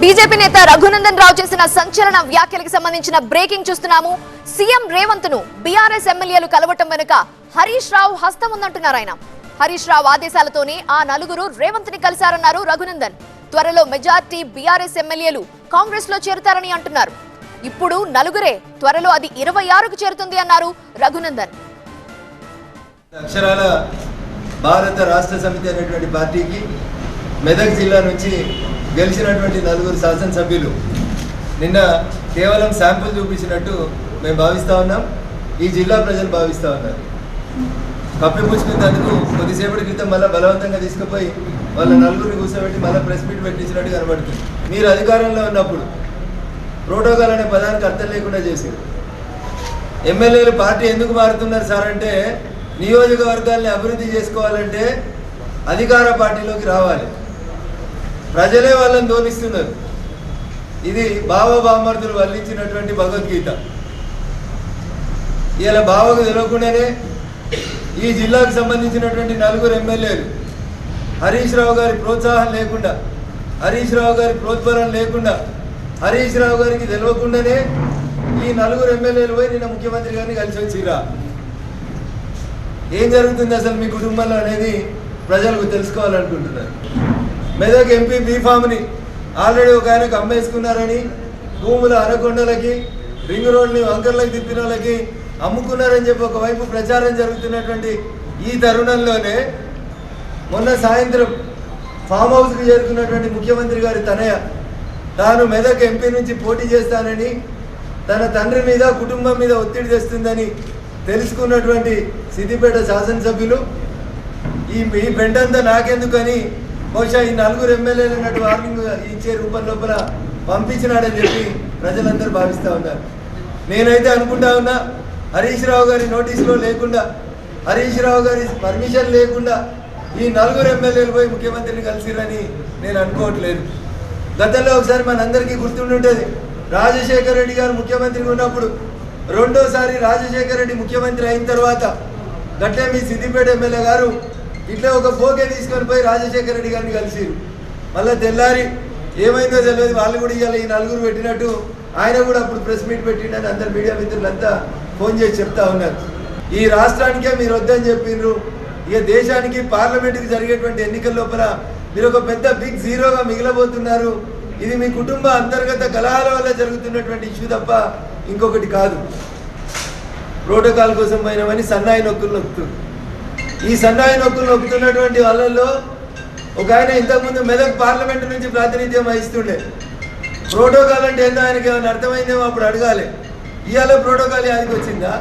BJP నేత రఘునందన్ రావు చేసిన సంచలన వ్యాఖ్యలకు సంబంధించిన బ్రేకింగ్ చూస్తున్నాము. సీఎం రేవంత్ను బీఆర్ఎస్ ఎమ్మెల్యేలు కలవటం వెనుక హరీష్ రావు హస్తం ఉందంటున్నారు ఆయన. హరీష్ రావు ఆదేశాలతోనే ఆ నలుగురు రేవంత్ని కలిశారన్నారు రఘునందన్. త్వరలో మెజార్టీ బీఆర్ఎస్ ఎమ్మెల్యేలు కాంగ్రెస్లో చేరుతారని అంటున్నారు. ఇప్పుడు నలుగురే త్వరలో అది ఇరవై ఆరుకు చేరుతుంది అన్నారు రఘునందన్. అక్షరాల భారత రాష్ట్ర సమితి అనేటువంటి పార్టీకి మెదక్ జిల్లా నుంచి గెలిచినటువంటి నలుగురు శాసనసభ్యులు. నిన్న కేవలం శాంపుల్ చూపించినట్టు మేము భావిస్తూ ఉన్నాం. ఈ జిల్లా ప్రజలు భావిస్తూ ఉన్నారు. కప్పిపుచ్చుకున్నందుకు కొద్దిసేపటి క్రితం మళ్ళీ బలవంతంగా తీసుకుపోయి వాళ్ళ నలుగురిని కూర్చోబెట్టి మళ్ళీ ప్రెస్ మీట్ పెట్టించినట్టు కనబడుతుంది. మీరు అధికారంలో ఉన్నప్పుడు ప్రోటోకాల్ అనే పదానికి అర్థం లేకుండా చేశారు. ఎమ్మెల్యేలు పార్టీ ఎందుకు మారుతున్నారు సార్ అంటే నియోజకవర్గాల్ని అభివృద్ధి చేసుకోవాలంటే అధికార పార్టీలోకి రావాలి. ప్రజలే వాళ్ళని ధోనిస్తున్నారు ఇది బావ బామర్దులు వల్లించినటువంటి భగవద్గీత. ఇలా బావకు తెలియకుండానే ఈ జిల్లాకు సంబంధించినటువంటి నలుగురు ఎమ్మెల్యేలు హరీష్ రావు గారి ప్రోత్సాహం లేకుండా హరీష్ రావు గారి ప్రోత్సాహం లేకుండా హరీష్ రావు గారికి తెలియకుండానే ఈ నలుగురు ఎమ్మెల్యేలు పోయి నిన్న ముఖ్యమంత్రి గారిని కలిసి వచ్చిరా ఏం జరుగుతుంది అసలు మీ కుటుంబంలో అనేది ప్రజలకు తెలుసుకోవాలనుకుంటున్నారు. మెదక్ ఎంపీ బీఫామ్ని ఆల్రెడీ ఒక ఆయనకు అమ్మేసుకున్నారని భూముల అరకొండలకి రింగ్ రోడ్ని వంకర్లకు తిప్పిన వాళ్ళకి అమ్ముకున్నారని చెప్పి ఒకవైపు ప్రచారం జరుగుతున్నటువంటి ఈ తరుణంలోనే మొన్న సాయంత్రం ఫామ్ హౌస్కి చేరుకున్నటువంటి ముఖ్యమంత్రి గారి తనయ తాను మెదక్ ఎంపీ నుంచి పోటీ చేస్తానని తన తండ్రి మీద కుటుంబం మీద ఒత్తిడి తెస్తుందని తెలుసుకున్నటువంటి సిద్దిపేట శాసనసభ్యులు. ఈ ఈ నాకెందుకని బహుశా ఈ నలుగురు ఎమ్మెల్యేలు ఉన్నట్టు వార్నింగ్ ఇచ్చే రూపం లోపల పంపించినాడని చెప్పి ప్రజలందరూ భావిస్తూ ఉన్నారు. నేనైతే అనుకుంటా ఉన్నా హరీష్ రావు గారి నోటీసులో లేకుండా హరీష్ రావు గారి పర్మిషన్ లేకుండా ఈ నలుగురు ఎమ్మెల్యేలు పోయి ముఖ్యమంత్రిని కలిసిరని నేను అనుకోవట్లేదు. గతంలో ఒకసారి మనందరికీ గుర్తుండుంటుంది రాజశేఖర రెడ్డి గారు ముఖ్యమంత్రిగా ఉన్నప్పుడు రెండోసారి రాజశేఖర రెడ్డి ముఖ్యమంత్రి అయిన తర్వాత గట్లే మీ సిద్దిపేట ఎమ్మెల్యే గారు ఇట్లా ఒక బోకే తీసుకొని పోయి రాజశేఖర రెడ్డి గారిని కలిసిరు మళ్ళీ తెల్లారి ఏమైందో తెలియదు వాళ్ళు కూడా ఇవాళ ఈ నలుగురు పెట్టినట్టు ఆయన కూడా అప్పుడు ప్రెస్ మీట్ పెట్టిండని అందరు మీడియా మిత్రులంతా ఫోన్ చేసి చెప్తా ఉన్నారు. ఈ రాష్ట్రానికే మీరు వద్దని చెప్పిండ్రు ఇక దేశానికి పార్లమెంటుకి జరిగేటువంటి ఎన్నికల లోపల మీరు ఒక పెద్ద బిగ్ జీరోగా మిగిలబోతున్నారు. ఇది మీ కుటుంబ అంతర్గత కలహాల వల్ల జరుగుతున్నటువంటి ఇష్యూ తప్ప ఇంకొకటి కాదు. ప్రోటోకాల్ కోసం పోయినామని సన్నాయి నొక్కులు నొక్కుతుంది ఈ సన్నాయి నొక్కులు నొక్కుతున్నటువంటి వాళ్ళల్లో ఒక ఆయన ఇంతకుముందు మెదక్ పార్లమెంట్ నుంచి ప్రాతినిధ్యం వహిస్తుండే. ప్రోటోకాల్ అంటే ఏందో ఆయనకి ఏమైనా అర్థమైందేమో అప్పుడు అడగాలి. ఇవాళ ప్రోటోకాల్ యాదికి వచ్చిందా?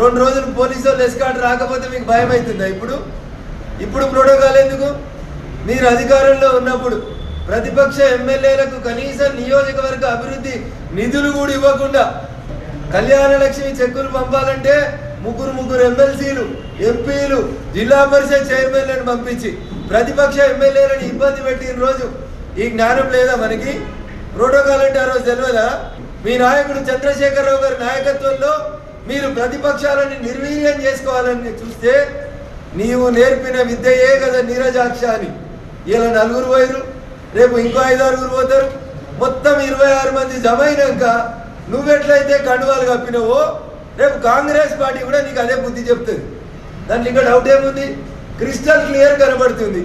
రెండు రోజులు పోలీసు వాళ్ళు ఎస్కాట్ రాకపోతే మీకు భయం అవుతుందా ఇప్పుడు? ఇప్పుడు ప్రోటోకాల్ ఎందుకు? మీరు అధికారంలో ఉన్నప్పుడు ప్రతిపక్ష ఎమ్మెల్యేలకు కనీసం నియోజకవర్గ అభివృద్ధి నిధులు కూడా ఇవ్వకుండా కళ్యాణ లక్ష్మి చెక్కులు పంపాలంటే ముగ్గురు ముగ్గురు ఎమ్మెల్సీలు ఎంపీలు జిల్లా పరిషత్ చైర్మన్లను పంపించి ప్రతిపక్ష ఎమ్మెల్యేలను ఇబ్బంది పెట్టిన రోజు ఈ జ్ఞానం లేదా మనకి? ప్రోటోకాల్ అంటే ఆ రోజు తెలియదా మీ నాయకుడు చంద్రశేఖరరావు గారి నాయకత్వంలో మీరు ప్రతిపక్షాలని నిర్వీర్యం చేసుకోవాలని చూస్తే నీవు నేర్పిన విద్యయే కదా నీరజాక్ష అని ఇలా నలుగురు పోయారు రేపు ఇంకో ఐదు ఆరుగురు పోతారు. మొత్తం ఇరవై ఆరు మంది జమ అయినాక నువ్వెట్లయితే కండువాలు కప్పినవో రేపు కాంగ్రెస్ పార్టీ కూడా నీకు అదే బుద్ధి చెప్తుంది. దాంట్లో ఇంకా డౌట్ ఏముంది? క్రిస్టల్ క్లియర్ కనబడుతుంది.